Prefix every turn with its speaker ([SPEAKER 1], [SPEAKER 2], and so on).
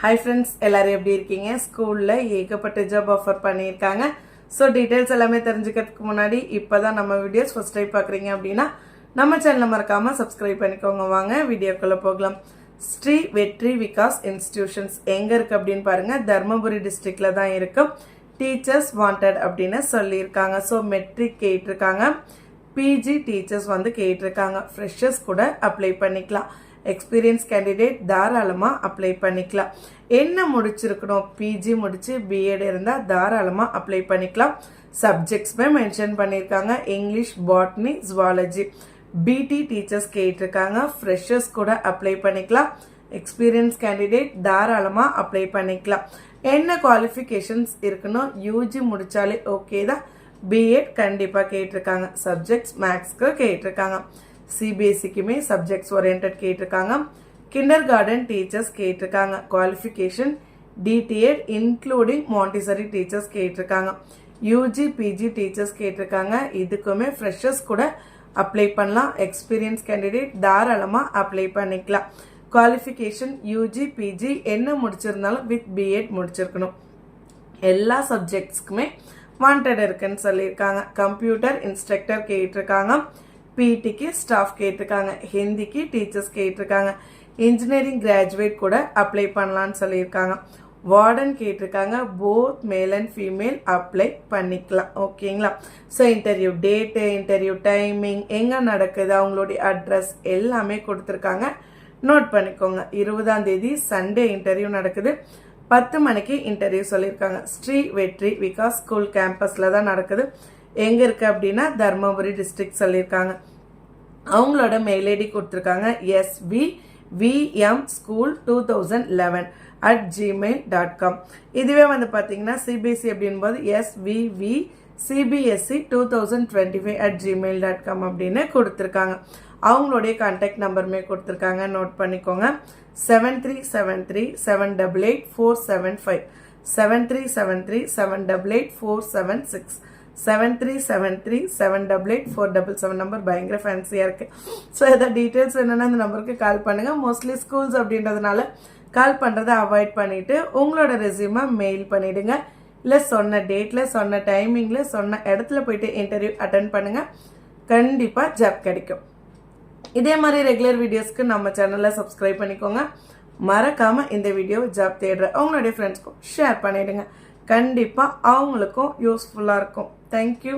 [SPEAKER 1] Hi friends எல்லாரும் எப்படி இருக்கீங்க? ஸ்கூலில் ஏகப்பட்ட ஜாப் ஆஃபர் பண்ணியிருக்காங்க. ஸோ டீட்டெயில்ஸ் எல்லாமே தெரிஞ்சுக்கிறதுக்கு முன்னாடி இப்போ தான் நம்ம வீடியோஸ் ஃபஸ்ட் டைம் பார்க்குறீங்க அப்படின்னா நம்ம சேனலை மறக்காமல் சப்ஸ்கிரைப் பண்ணிக்கோங்க. வாங்க வீடியோக்குள்ளே போகலாம். ஸ்ரீ வெற்றி விகாஸ் இன்ஸ்டிடியூஷன்ஸ் எங்கே இருக்குது அப்படின்னு பாருங்கள் தருமபுரி டிஸ்ட்ரிக்டில் தான் இருக்கும் டீச்சர்ஸ் வாண்டட் அப்படின்னு சொல்லியிருக்காங்க. ஸோ மெட்ரிக் கேட்டிருக்காங்க. பிஜி டீச்சர்ஸ் வந்து கேட்டிருக்காங்க. ஃப்ரெஷர்ஸ் கூட அப்ளை பண்ணிக்கலாம். எக்ஸ்பீரியன்ஸ் கேண்டிடேட் தாராளமாக அப்ளை பண்ணிக்கலாம். என்ன முடிச்சிருக்கணும்? பிஜி முடிச்சு பிஎட் இருந்தால் தாராளமாக அப்ளை பண்ணிக்கலாம். சப்ஜெக்ட்ஸுமே மென்ஷன் பண்ணியிருக்காங்க English botany zoology PT teachers கேட்டிருக்காங்க. ஃப்ரெஷர்ஸ் கூட அப்ளை பண்ணிக்கலாம். எக்ஸ்பீரியன்ஸ் கேண்டிடேட் தாராளமாக அப்ளை பண்ணிக்கலாம். என்ன குவாலிஃபிகேஷன்ஸ் இருக்கணும்? யூஜி முடித்தாலே ஓகே தான். பிஎட் கண்டிப்பாக கேட்டிருக்காங்க. சப்ஜெக்ட்ஸ் மேக்ஸ்க்கு கேட்டிருக்காங்க. சிபிஎஸ்சிக்குமே சப்ஜெக்ட்ஸ் ஓரியன்ட் கேட்டிருக்காங்க. கிண்டர் கார்டன் டீச்சர்ஸ் கேட்டிருக்காங்க qualification DTEd including Montessori teachers கேட்டிருக்காங்க. யூஜி பிஜி டீச்சர்ஸ் கேட்டிருக்காங்க. இதுக்குமே ஃப்ரெஷர்ஸ் கூட அப்ளை பண்ணலாம். எக்ஸ்பீரியன்ஸ் கேண்டிடேட் தாராளமாக அப்ளை பண்ணிக்கலாம். குவாலிஃபிகேஷன் யூஜி பிஜி என்ன முடிச்சிருந்தாலும் வித் பிஎட் முடிச்சிருக்கணும். எல்லா சப்ஜெக்ட்ஸ்க்குமே வாண்டட் இருக்குன்னு சொல்லியிருக்காங்க. கம்ப்யூட்டர் இன்ஸ்ட்ரக்டர் கேட்டிருக்காங்க. பிடிக்கு ஸ்டாஃப் கேட்டிருக்காங்க. ஹிந்திக்கு டீச்சர்ஸ் கேட்டிருக்காங்க. இன்ஜினியரிங் கிராஜுவேட் கூட அப்ளை பண்ணலான்னு சொல்லியிருக்காங்க. வார்டன் கேட்டிருக்காங்க. Both male and female apply பண்ணிக்கலாம். ஓகேங்களா? So interview date interview timing எங்கே நடக்குது அவங்களுடைய அட்ரஸ் எல்லாமே கொடுத்துருக்காங்க. நோட் பண்ணிக்கோங்க. இருபதாம் தேதி சண்டே இன்டர்வியூ நடக்குது. பத்து மணிக்கு இன்டர்வியூ சொல்லியிருக்காங்க. ஸ்ரீ வெற்றி விகாஸ் ஸ்கூல் கேம்பஸில் தான் நடக்குது. எங்கே இருக்குது அப்படின்னா தர்மபுரி டிஸ்ட்ரிக்ட் சொல்லியிருக்காங்க. அவங்களோட மெயில் ஐடி கொடுத்துருக்காங்க. SV VM school two thousand eleven at Gmail dot com இதுவே வந்து பார்த்தீங்கன்னா சிபிஎஸ்சி அப்படின்போது SVV CBSE two thousand twenty five at Gmail dot com அப்படின்னு கொடுத்துருக்காங்க. அவங்களுடைய கான்டாக்ட் நம்பருமே கொடுத்துருக்காங்க. நோட் பண்ணிக்கோங்க. Seven three seven three seven double eight four seven five seven three seven three seven double eight four seven six seven three seven three seven double eight four double seven number பயங்கர ஃபேன்சியாக இருக்குது so எதாவது details என்னென்னா இந்த நம்பருக்கு கால் பண்ணுங்கள் mostly schools அப்படின்றதுனால கால் பண்ணுறதை அவாய்ட் பண்ணிவிட்டு உங்களோட ரெசியூமை மெயில் பண்ணிவிடுங்க இல்லை சொன்ன டேட்டில் சொன்ன டைமிங்கில் சொன்ன இடத்துல போயிட்டு இன்டர்வியூ அட்டன் பண்ணுங்கள் கண்டிப்பாக ஜாப் கிடைக்கும். இதே மாதிரி ரெகுலர் வீடியோஸ்க்கு நம்ம சேனலை சப்ஸ்கிரைப் பண்ணிக்கோங்க. மறக்காமல் இந்த வீடியோ ஜாப் தேடுற உங்களுடைய ஃப்ரெண்ட்ஸ்க்கும் ஷேர் பண்ணிவிடுங்க கண்டிப்பாக அவங்களுக்கும் யூஸ்ஃபுல்லாக இருக்கும். தேங்க்யூ